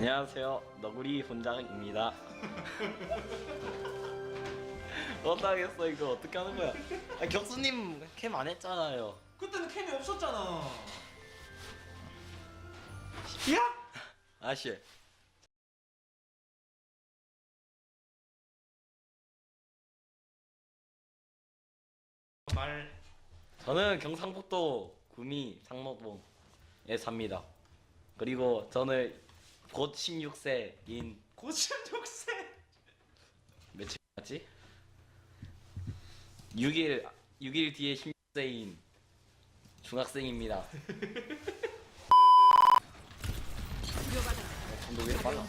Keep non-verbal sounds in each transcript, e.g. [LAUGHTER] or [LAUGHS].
안녕하세요. 너구리 본장입니다. 못하겠어 이거 어떻게 하는 거야? 아, 격수님 캠 안 했잖아요. 그때는 캠이 없었잖아. 야! 아씨. 말 저는 경상북도 구미 상목동에 삽니다. 그리고 저는 곧 16세인 고침 족쇄. 며칠 맞지? 6일 6일 뒤에 16세인 중학생입니다. 어, 너왜 빨라?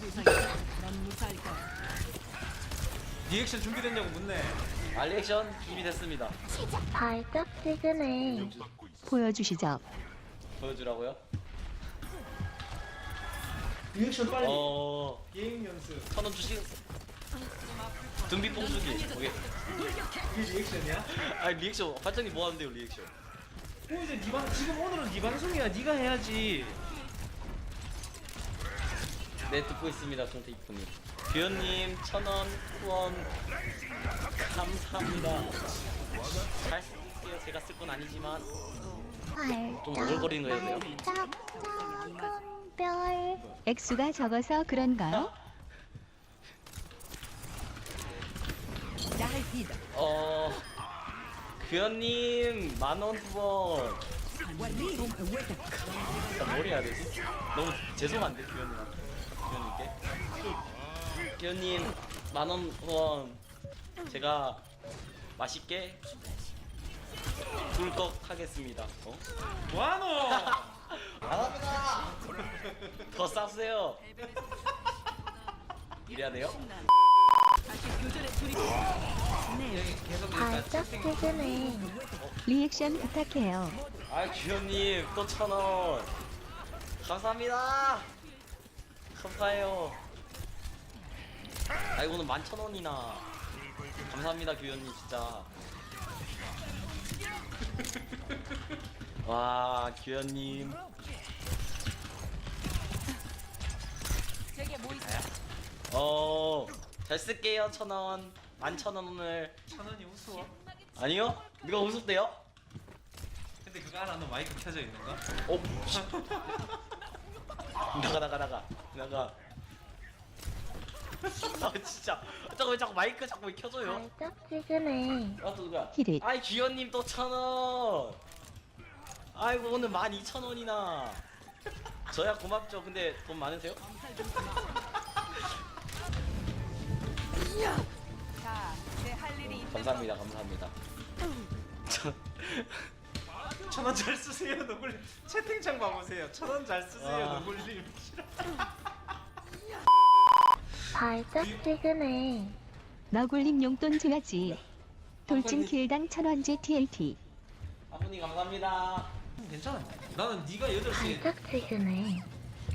리액션 준비됐냐고 묻네. 아 리액션 준비됐습니다. 발작 지근해 보여주시죠. 보여주라고요? 리액션 빨리. 어 게임 연습. 천원 주시. 둔비뽕 주기. 오케이. 이게 리액션이야? 아 리액션 반장님 뭐 하는데요 리액션? 어 이제 네 방, 지금 오늘은 네 방송이야. 네가 해야지. 네 듣고 있습니다 송태이프님. 규현님 천원 후원 감사합니다. 잘 쓸게요. 제가 쓸 건 아니지만 좀 오글거리는 거 해도 돼요? 별 액수가 적어서 그런가요? 어 규현님 만원 후원. 나뭘 해야 되지? 너무 죄송한데 규현님한테 규현님께. 규현님 만원 후원 제가 맛있게 꿀꺽 하겠습니다. 어? 뭐하노? 더 싸세요. 이래야 돼요? 계속 발작 지근해 리액션 부탁해요. 아 규현님 또 천 원. 감사합니다. 감사해요. 아 이거는 만천 원이나. 감사합니다 규현님 진짜. 와 규현님. 어, 잘 쓸게요 천 원. 만천 원 오늘. 천 원이 우스워. 아니요? 누가 웃었대요? 근데 그거 알아? 너 마이크 켜져 있는 거? 어, 씨. 나가 나가 나가 나가. 아 진짜. 잠깐 왜 자꾸 마이크 자꾸 왜 켜져요? 발작 지근해 아또 누가? 히릿. 아이 귀현님 또 천 원. 아이고 오늘 만 이천 원이나. 저야 고맙죠. 근데 돈 많으세요? 감사합니다 감사합니다. [LAUGHS] 천원 잘 쓰세요. 너굴 채팅창 봐보세요. 천 원 잘 쓰세요. 아. 너굴님. 발작 지근해 너굴님 용돈 줘야지. 돌진 킬당 천원제 TLT. 아버님 감사합니다. 괜찮아. 나는 네가 여덟 시 발작 지근해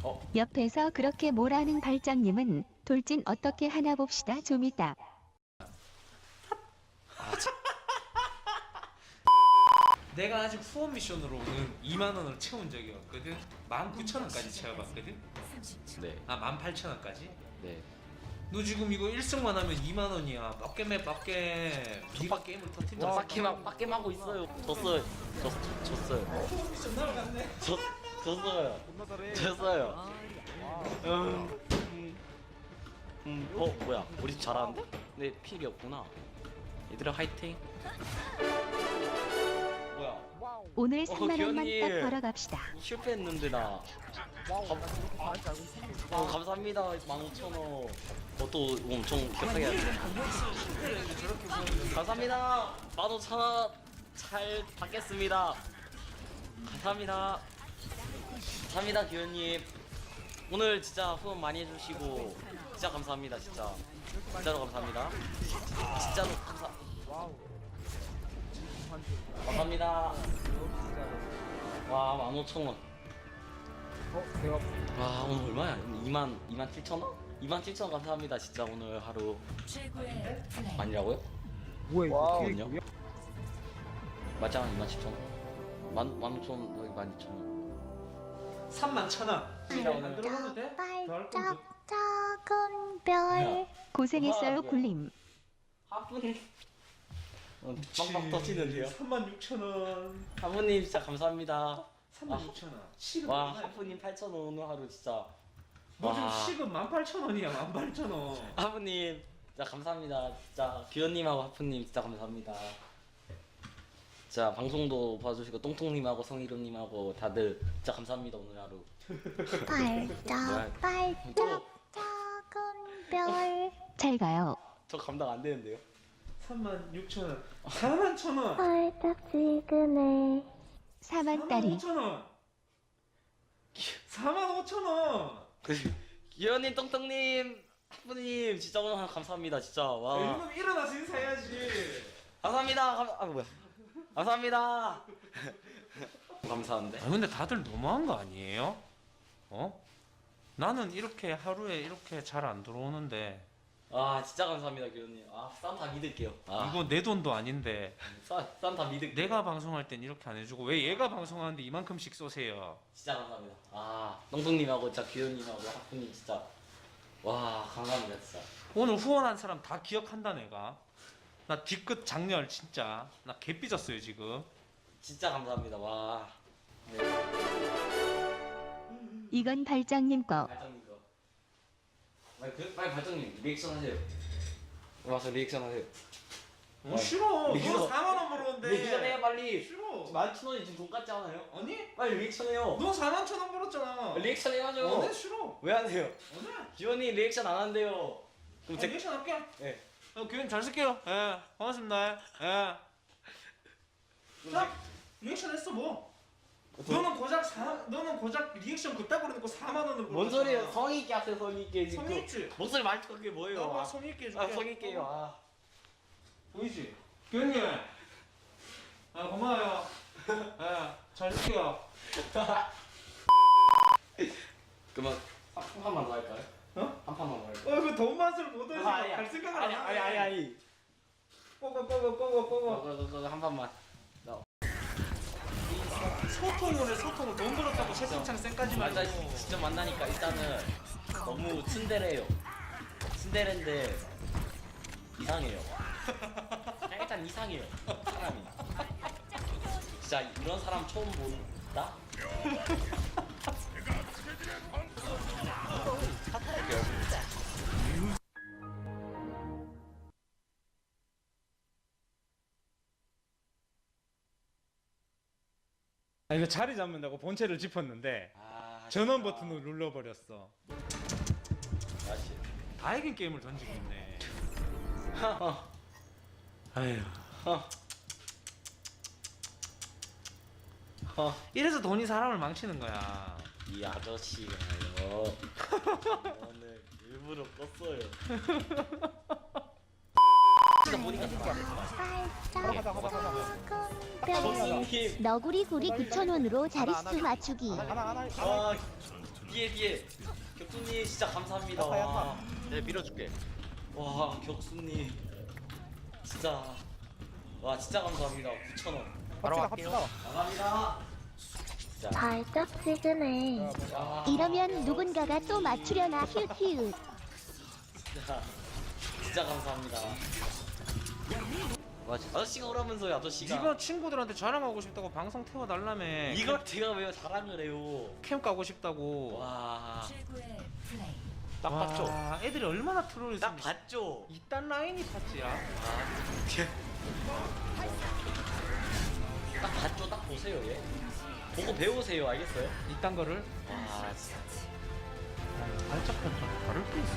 어 옆에서 그렇게 뭐라는 발장님은 돌진 어떻게 하나 봅시다 좀 이따. [LAUGHS] 내가 아직 후원 미션으로는 2만 원을 채운 적이 없거든. 19,000원까지 채워봤거든. 네. 아 18,000원까지. 네. 너 지금 이거 1승만 하면 2만 원이야. 몇 개. 네가 게임을 터트린다. 저 빡겜하, 빡겜 하고 있어요. 졌어요. 졌, 졌어요. 졌, 졌어요. 졌어요. 음, 음, 음, 어, 뭐야. 우리 집 잘하는데? 근데 필이 없구나. 얘들아 화이팅. 뭐야. 오늘 어, 3만 원만 귀여님. 딱 벌어갑시다. 실패했는데 나. 감, 어, 감사합니다. 15,000원. 어, 또 엄청 격하게 하네. 감사합니다. 15,000원 잘 받겠습니다. 감사합니다. 감사합니다, 기현님. 오늘 진짜 후원 많이 해주시고 진짜 감사합니다, 진짜. 진짜로 감사합니다. 진짜로 감사. 감사합니다. 와, 15,000원. 와 오늘 얼마야? 2만 2만 7천 원? 2만 7천 원 감사합니다 진짜 오늘 하루 아니라고요? 뭐야 이거 뒤에 와우요? 맞잖아 2만 7천 원. 만 15,000원 여기 12,000원. 3만 1,000원. 진짜 오늘 들어가도 돼? 더할 거면 발짝 작은 별 고생했어요 와, 굴림. 어, 빵빵 터지는데요 36,000원. 하프님 진짜 감사합니다 36,000원. 시급 와 얼마야? 하프님 8,000원 오늘 하루 진짜 너 지금 와. 시급 18,000원이야. 18,000원. 하프님 진짜 감사합니다 진짜 규현님하고 하프님 진짜 감사합니다 자 방송도 봐주시고 똥통님하고 성희룡님하고 다들 진짜 감사합니다 오늘 하루 발짝 발짝 작은 별 잘 [LAUGHS] 가요. 저 감당 안 되는데요 36,000원. 41,000원. 발짝지근해 4만 딸이 45,000원. 45,000원. 규현님 똥통님 하프님 진짜 오늘 감사합니다 진짜 와 이러면 일어나서 인사해야지. 감사합니다 감, 아 뭐야 감사합니다 감사한데 아 근데 다들 너무한 거 아니에요? 어? 나는 이렇게 하루에 이렇게 잘 안 들어오는데 아 진짜 감사합니다 규현님 아싼다 믿을게요 아 이거 내 돈도 아닌데 싼다 믿을게요 내가 방송할 땐 이렇게 안 해주고 왜 얘가 방송하는데 이만큼씩 쏘세요? 진짜 감사합니다. 아, 똥똥님하고 진짜 규현님하고 하프님 진짜 와 감사합니다 진짜. 오늘 후원한 사람 다 기억한다 내가 나 뒤끝 장렬 진짜 나 개 삐졌어요 지금 진짜 감사합니다. 와. 네, 이건 발장님 거. 발정님 거. 빨리 그, 빨리 발정님 리액션 하세요. 와서 리액션 하세요. 어, 싫어 리액션. 너 4만 원 벌었는데 리액션 해요 빨리. 싫어 만천 원이 지금 돈 같지 않아요? 아니? 빨리 리액션 해요. 너 4만 천 원 벌었잖아 리액션 해야죠. 어, 네 싫어 왜 안 해요? 오늘 규현님 리액션 안 한대요. 그럼 제 리액션 할게 예. 어, 교員잘 쓸게요 예 고맙습니다 예 자, 리액션 했어 뭐 너는 고작 사 너는 고작 리액션 그따구로 놓고 4만 원을 뭔 소리예요? 성의 있게 하세요 성의 있게 지금. 성의 있지? 목소리 말투 그게 뭐예요? 너봐 아, 성의 있게 해줄게 아 성의 있게요. 아. 보이지? 교현님 아 고마워요 예잘 쓸게요 그러면 한, 한 판만 더 할까요? 어? 한 판만 더 할까요? 어그 돈 맛을 못 알지 아니, 갈 생각을 아니 안 아니 아니 아니 꺼고 꺼고 꺼고 꺼고 그거한 판만 소통을 해 소통을. 돈 벌었다고 채팅창 쌩까지 말고 맞아 직접 만나니까 일단은 너무 츤데레예요. 츤데레인데 이상해요. 그냥 일단 이상해요 사람이. 진짜 이런 사람 처음 본다? 아 이거 자리 잡는다고 본체를 짚었는데 아, 전원 버튼을 눌러버렸어. 다시. 다 이긴 게임을 던지고 있네. [LAUGHS] 아휴. [LAUGHS] 이래서 돈이 사람을 망치는 거야. 이 아저씨가요. [LAUGHS] 오늘 일부러 껐어요 보니까 별 교수님 너구리구리 9,000원으로 자릿수 맞추기. 와 뒤에 뒤에 격수님 진짜 감사합니다. 와 내가 밀어줄게. 와 격수님. 진짜. 와 진짜 감사합니다. 9,000원. 바로 갈게요. 감사합니다. 와, 이러면 누군가가 또 맞추려나 히읗히읗. 진짜. 진짜 감사합니다 와 아저씨가 오라면서요 아저씨가 네가 친구들한테 자랑하고 싶다고 방송 태워달라며 이걸 제가 왜 자랑을 해요 캠 까고 싶다고 와. 딱 봤죠? 와, 애들이 얼마나 트롤이 딱 봤죠? 이딴 라인이 탔지야 딱 봤죠? 딱 보세요, 얘. 보고 배우세요, 알겠어요? 이딴 거를 와, 진짜. 발작편처럼 게 있어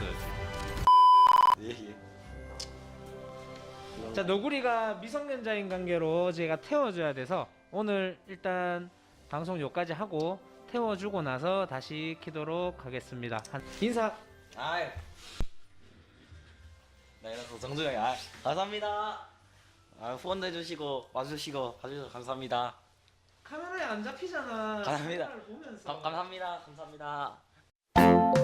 자 너구리가 미성년자인 관계로 제가 태워줘야 돼서 오늘 일단 방송 요까지 하고 태워주고 나서 다시 키도록 하겠습니다 한 인사 아이. 나 이래서 정주영이, 아, 감사합니다. 아, 후원도 해주시고, 와주시고, 봐주셔서 감사합니다. 카메라에 안 잡히잖아 감사합니다. 카메라를 보면서 감, 감사합니다. 감사합니다.